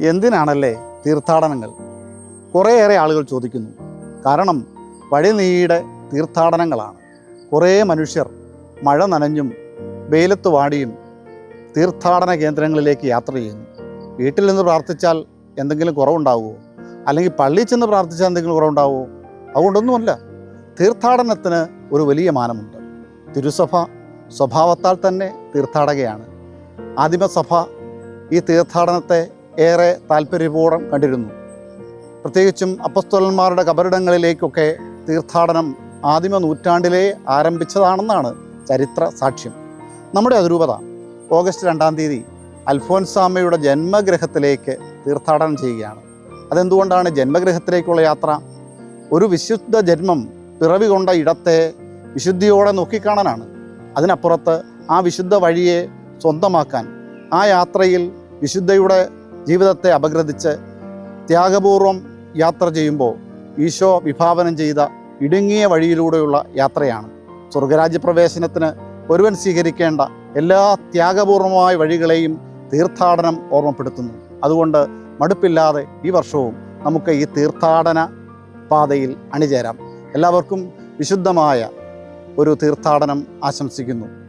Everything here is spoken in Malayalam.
എന്തിനാണല്ലേ തീർത്ഥാടനങ്ങൾ? കുറേയേറെ ആളുകൾ ചോദിക്കുന്നു. കാരണം വഴി നീടെ തീർത്ഥാടനങ്ങളാണ്. കുറേ മനുഷ്യർ മഴ നനഞ്ഞും വെയിലത്ത് വാടിയും തീർത്ഥാടന കേന്ദ്രങ്ങളിലേക്ക് യാത്ര ചെയ്യുന്നു. വീട്ടിൽ നിന്ന് പ്രാർത്ഥിച്ചാൽ എന്തെങ്കിലും കുറവുണ്ടാവുമോ അല്ലെങ്കിൽ പള്ളിയിൽ ചെന്ന് പ്രാർത്ഥിച്ചാൽ എന്തെങ്കിലും കുറവുണ്ടാവുമോ അതുകൊണ്ടൊന്നുമല്ല. തീർത്ഥാടനത്തിന് ഒരു വലിയ മാനമുണ്ട്. തിരുസഭ സ്വഭാവത്താൽ തന്നെ തീർത്ഥാടകയാണ്. ആദിമസഭ ഈ തീർത്ഥാടനത്തെ ഏറെ താല്പര്യപൂർവം കണ്ടിരുന്നു. പ്രത്യേകിച്ചും അപ്പസ്തോലന്മാരുടെ കബറിടങ്ങളിലേക്കൊക്കെ തീർത്ഥാടനം ആദിമ നൂറ്റാണ്ടിലെ ആരംഭിച്ചതാണെന്നാണ് ചരിത്ര സാക്ഷ്യം. നമ്മുടെ അതിരൂപത ഓഗസ്റ്റ് രണ്ടാം തീയതി അൽഫോൻസാമയുടെ ജന്മഗ്രഹത്തിലേക്ക് തീർത്ഥാടനം ചെയ്യുകയാണ്. അതെന്തുകൊണ്ടാണ് ജന്മഗ്രഹത്തിലേക്കുള്ള യാത്ര? ഒരു വിശുദ്ധ ജന്മം പിറവി കൊണ്ട ഇടത്തെ വിശുദ്ധിയോടെ നോക്കിക്കാണാനാണ്. അതിനപ്പുറത്ത് ആ വിശുദ്ധ വഴിയെ സ്വന്തമാക്കാൻ ആ യാത്രയിൽ വിശുദ്ധയുടെ ജീവിതത്തെ അപഗ്രഥിച്ച് ത്യാഗപൂർവം യാത്ര ചെയ്യുമ്പോൾ ഈശോ വിഭാവനം ചെയ്ത ഇടുങ്ങിയ വഴിയിലൂടെയുള്ള യാത്രയാണ്. സ്വർഗരാജ്യപ്രവേശനത്തിന് ഒരുവൻ സ്വീകരിക്കേണ്ട എല്ലാ ത്യാഗപൂർവമായ വഴികളെയും തീർത്ഥാടനം ഓർമ്മപ്പെടുത്തുന്നു. അതുകൊണ്ട് മടുപ്പില്ലാതെ ഈ വർഷവും നമുക്ക് ഈ തീർത്ഥാടന പാതയിൽ അണിചേരാം. എല്ലാവർക്കും വിശുദ്ധമായ ഒരു തീർത്ഥാടനം ആശംസിക്കുന്നു.